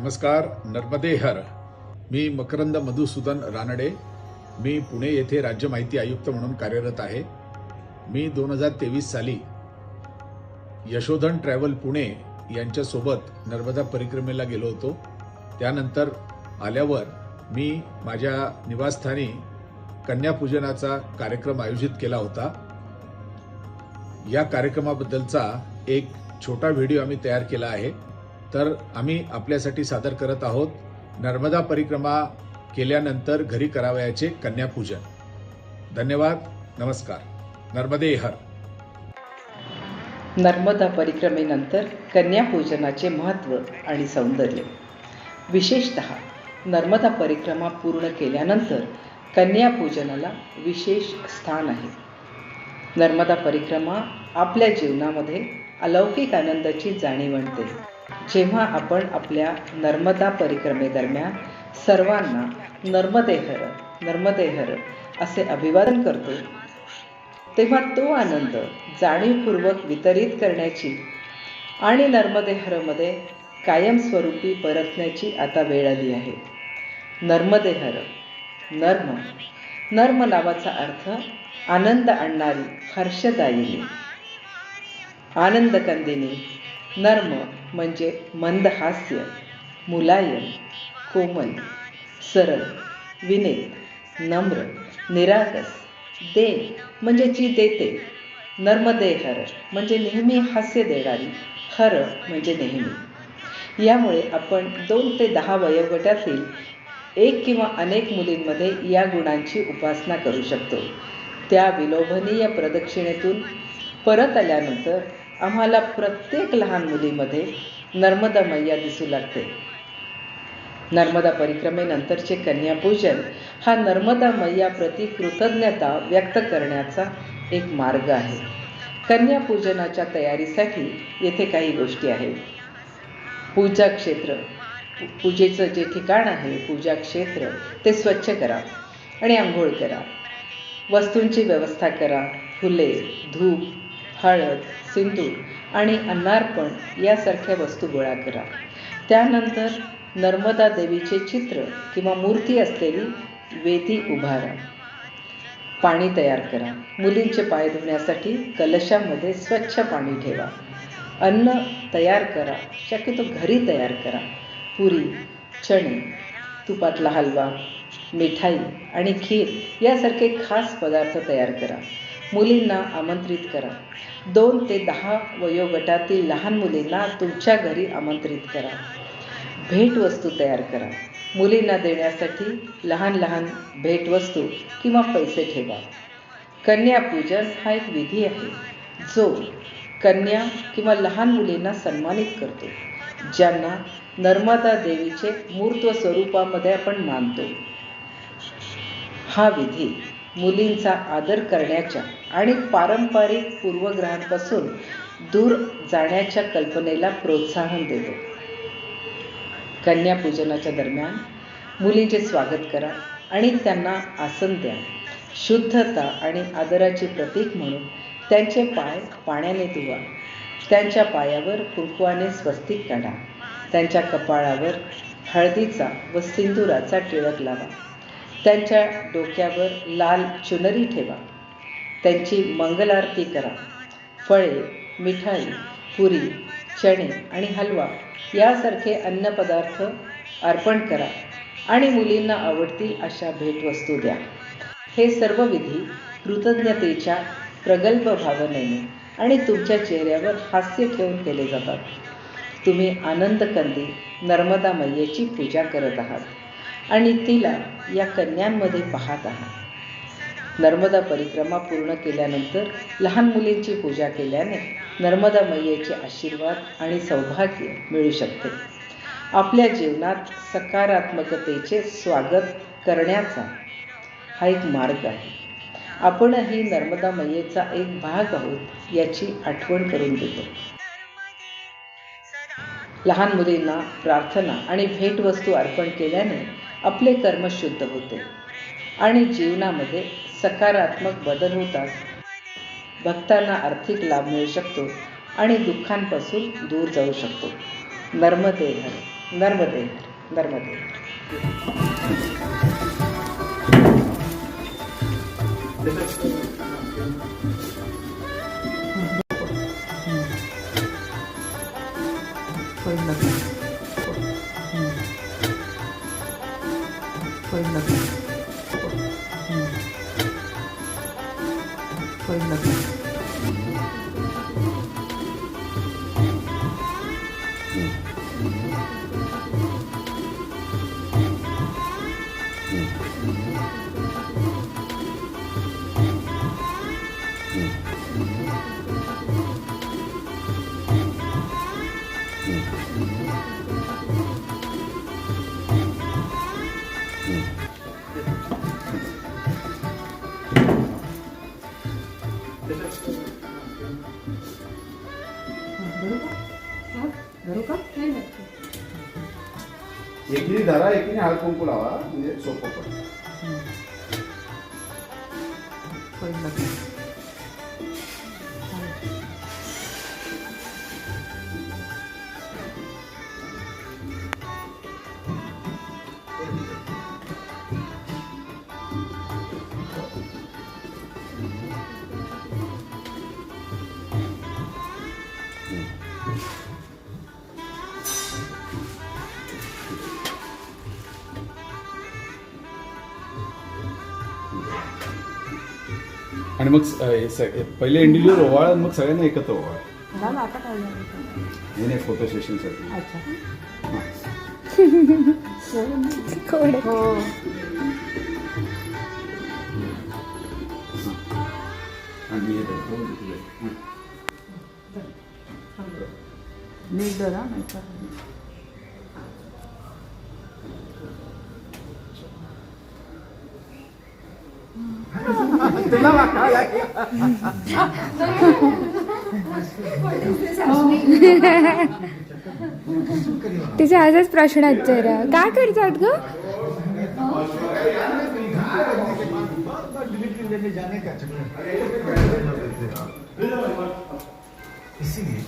नमस्कार नर्मदे हर. मी मकरंद मधुसूदन रानडे. मी पुणे येथे राज्य माहिती आयुक्त म्हणून कार्यरत आहे. मी दोन हजार तेवीस साली यशोधन ट्रॅव्हल पुणे यांच्यासोबत नर्मदा परिक्रमेला गेलो होतो. त्यानंतर आल्यावर मी माझ्या निवासस्थानी कन्यापूजनाचा कार्यक्रम आयोजित केला होता. या कार्यक्रमाबद्दलचा एक छोटा व्हिडिओ आम्ही तयार केला आहे. तर आम्ही आपल्यासाठी सादर करत आहोत नर्मदा परिक्रमा केल्यानंतर घरी करावयाचे कन्यापूजन. धन्यवाद नमस्कार. नर्मदे हर. नर्मदा परिक्रमेनंतर कन्यापूजनाचे महत्त्व आणि सौंदर्य. विशेषत नर्मदा परिक्रमा पूर्ण केल्यानंतर कन्यापूजनाला विशेष स्थान आहे. नर्मदा परिक्रमा आपल्या जीवनामध्ये अलौकिक आनंदाची जाणीव आणते. जेव्हा आपण आपल्या नर्मदा परिक्रमेदरम्यान सर्वांना नर्मदेहर नर्मदेहर असे अभिवादन करतो तेव्हा तो आनंद जाणीवपूर्वक वितरित करण्याची आणि नर्मदेहरमध्ये कायमस्वरूपी परतण्याची आता वेळ आली आहे. नर्मदेहर नर्म नर्म नावाचा अर्थ आनंद आणणारी हर्षदायिनी. आनंदकंदिनी नर्म म्हणजे मंद हास्य मुलायम कोमल सरळ विनेत नम्र निरागस दे म्हणजे जी देते. नर्मदे हर म्हणजे नेहमी हास्य देणारी हर म्हणजे नेहमी. यामुळे आपण दोन ते दहा वयोगटातील एक किंवा अनेक मुलींमध्ये या गुणांची उपासना करू शकतो. त्या विलोभनीय प्रदक्षिणेतून परत आल्यानंतर आम्हाला प्रत्येक लहान मुलीमध्ये नर्मदा मैया दिसू लागते. नर्मदा परिक्रमेनंतरचे कन्यापूजन हा नर्मदा मैयाप्रती कृतज्ञता व्यक्त करण्याचा एक मार्ग आहे. कन्यापूजनाच्या तयारीसाठी येथे काही गोष्टी आहेत. पूजा क्षेत्र. पूजेचं जे ठिकाण आहे पूजा क्षेत्र ते स्वच्छ करा आणि आंघोळ करा. वस्तूंची व्यवस्था करा. फुले धूप हळद सिंदूर आणि अन्नार्पण यासारख्या वस्तू गोळा करा. त्यानंतर नर्मदा देवीचे चित्र किंवा मूर्ती असलेली वेदी उभारा. पाणी तयार करा. मुलींचे पाय धुण्यासाठी कलशामध्ये स्वच्छ पाणी ठेवा. अन्न तयार करा. शक्यतो घरी तयार करा. पुरी चणे तुपातला हलवा मिठाई आणि खीर यासारखे खास पदार्थ तयार करा. मुलींना आमंत्रित करा. दोन ते दहा वयोगटातील लहान मुलींना तुमच्या घरी आमंत्रित करा. भेटवस्तू तयार करा. मुलींना देण्यासाठी लहान लहान भेटवस्तू किंवा पैसे ठेवा. कन्यापूजन हा एक विधी आहे जो कन्या किंवा लहान मुलींना सन्मानित करतो ज्यांना नर्मदा देवीचे मूर्त स्वरूपामध्ये आपण मानतो. हा विधी मुलींचा आदर करण्याच्या आणि पारंपरिक पूर्वग्रहांपासून दूर जाण्याच्या कल्पनेला प्रोत्साहन देतो. कन्यापूजनाच्या दरम्यान मुलींचे स्वागत करा आणि त्यांना आसन द्या. शुद्धता आणि आदराचे प्रतीक म्हणून त्यांचे पाय पाण्याने धुवा. त्यांच्या पायावर कुंकवाने स्वस्तिक काढा. त्यांच्या कपाळावर हळदीचा व सिंदुराचा टिळक लावा. त्यांच्या डोक्यावर लाल चुनरी ठेवा. त्यांची मंगलारती करा. फळे मिठाई पुरी चणे आणि हलवा यासारखे अन्नपदार्थ अर्पण करा आणि मुलींना आवडतील अशा भेटवस्तू द्या. हे सर्व विधी कृतज्ञतेच्या प्रगल्भ भावनेने आणि तुमच्या चेहऱ्यावर हास्य ठेवून केले जातात. तुम्ही आनंदकंदी नर्मदा मैयेची पूजा करत आहात. आणि तिला या कन्यांमध्ये पाहत आहात. नर्मदा परिक्रमा पूर्ण केल्यानंतर लहान मुलींची पूजा केल्याने नर्मदा मैयेचे आशीर्वाद आणि सौभाग्य मिळू शकते. आपल्या जीवनात सकारात्मकतेचे स्वागत करण्याचा हा एक मार्ग आहे. आपणही नर्मदा मैयेचा एक भाग आहोत याची आठवण करून देतो. लहान मुलींना प्रार्थना आणि भेटवस्तू अर्पण केल्याने आपले कर्म शुद्ध होते. आणि जीवनामध्ये सकारात्मक बदल होतात. भक्तांना आर्थिक लाभ मिळू शकतो आणि दुःखांपासून दूर जाऊ शकतो. नर्मदे हर नर्मदे नर्मदे 快一点！嗯，快一点！嗯。एकीने धरा एकीने हळद कुंकू लावा म्हणजे सोपं पडतं. आणि मग स- हे पहिले इंडिव्हिज्युअल ओवाळ आणि मग सगळ्यांना एकत्र ओवाळ. झालं आता काय झालं? हे नाही फोटो सेशनसाठी अच्छा. कोड हो. आणि मी हे तुझं. हं. नीट धरा नाही तर तुला वाटावं लागेल. तिचे आजच प्रश्नोत्तर काय करतात ग? इसीलिए